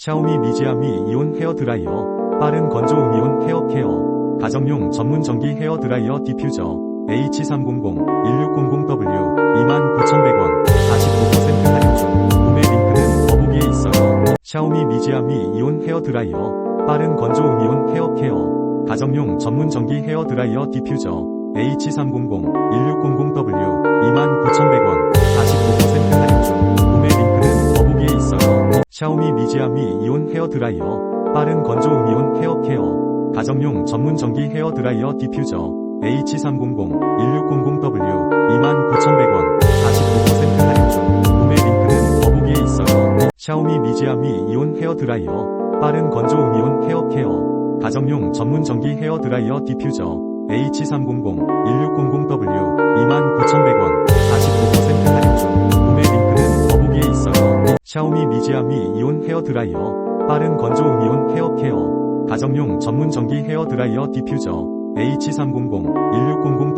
샤오미 미지아미 이온 헤어 드라이어 빠른 건조 음이온 헤어 케어 가정용 전문 전기 헤어 드라이어 디퓨저 H300-1600W 29,100원 45% 할인 중 구매 링크는 더보기에 있어요. 샤오미 미지아미 이온 헤어 드라이어 빠른 건조 음이온 헤어 케어 가정용 전문 전기 헤어 드라이어 디퓨저 H300-1600W 샤오미 미지아미 이온 헤어 드라이어 빠른 건조 음 이온 헤어 케어 가정용 전문 전기 헤어 드라이어 디퓨저 H300-1600W 29,100원 45% 할인 중 구매 링크는 더보기에 있어요. 샤오미 미지아미 이온 헤어 드라이어 빠른 건조 음 이온 헤어 케어 가정용 전문 전기 헤어 드라이어 디퓨저 H300-1600W 샤오미 미지아미 이온 헤어 드라이어 빠른 건조 음이온 헤어 케어 가정용 전문 전기 헤어 드라이어 디퓨저 H300-1600